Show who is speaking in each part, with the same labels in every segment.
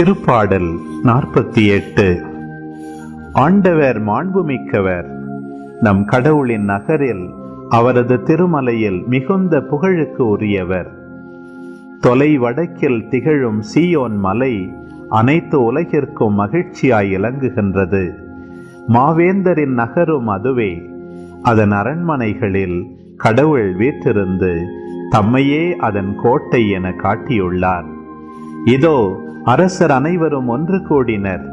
Speaker 1: திருப்பாடல் நாற்பத்தி எட்டு. ஆண்டவர் மாண்புமிக்கவர். நம் கடவுளின் நகரில் அவரது திருமலையில் மிகுந்த புகழுக்கு உரியவர். தொலை வடக்கில் திகழும் சீயோன் மலை அனைத்து உலகிற்கும் மகிழ்ச்சியாய் இலங்குகின்றது மாவேந்தரின் நகரும் அதுவே அதன் அரண்மனைகளில் கடவுள் வீற்றிருந்து தம்மையே அதன் கோட்டை என காட்டியுள்ளார். இதோ அரசர் அனைவரும் ஒன்று கூடினர்.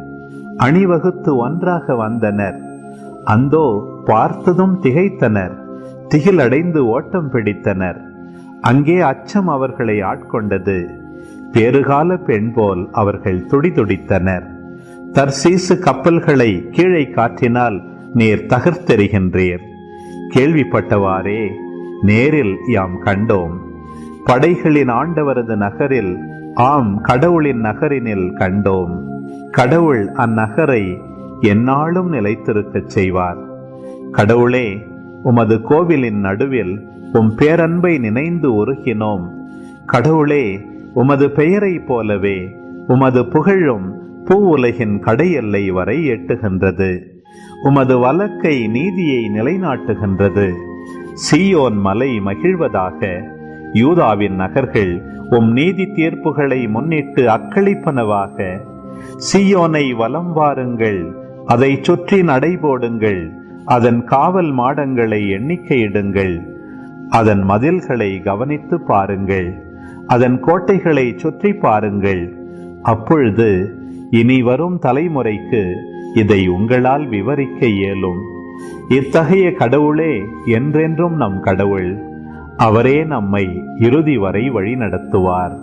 Speaker 1: அணிவகுத்து ஒன்றாக வந்தனர். அந்தோ பார்த்ததும் திகைத்தனர். திகிலடைந்து ஓட்டம் பிடித்தனர். அங்கே அச்சம் அவர்களை ஆட்கொண்டது. பேறுகால பெண் போல் அவர்கள் துடிதுடித்தனர். தர்சீசு கப்பல்களை கீழே காற்றினால் நீர் தகர்த்தெறிகின்றீர். கேள்விப்பட்டவாறே நேரில் யாம் கண்டோம். படைகளின் ஆண்டவரது நகரில் ஆம் கடவுளின் நகரினில் கண்டோம். கடவுள் அந்நகரை எந்நாளும் நிலைத்திருக்கச் செய்வார். கடவுளே உமது கோவிலின் நடுவில் உம் பேரன்பை நினைந்து உருகினோம். கடவுளே உமது பெயரைப் போலவே உமது புகழும் பூ உலகின் கடையெல்லை வரை எட்டுகின்றது. உமது வழக்கை நீதியை நிலைநாட்டுகின்றது. சீயோன் மலை மகிழ்வதாக யூதாவின் நகர்கள் உம் நீதி தீர்ப்புகளை முன்னிட்டு அக்களிப்பனவாக. சீயோனை வலம் வாருங்கள் அதை சுற்றி நடைபோடுங்கள் அதன் காவல் மாடங்களை எண்ணிக்கையிடுங்கள். அதன் மதில்களை கவனித்து பாருங்கள் அதன் கோட்டைகளை சுற்றி பாருங்கள். அப்பொழுது இனி வரும் தலைமுறைக்கு இதை உங்களால் விவரிக்க இயலும். இத்தகைய கடவுளே என்றென்றும் நம் கடவுள். அவரே நம்மை இறுதி வரை வழி நடத்துவார்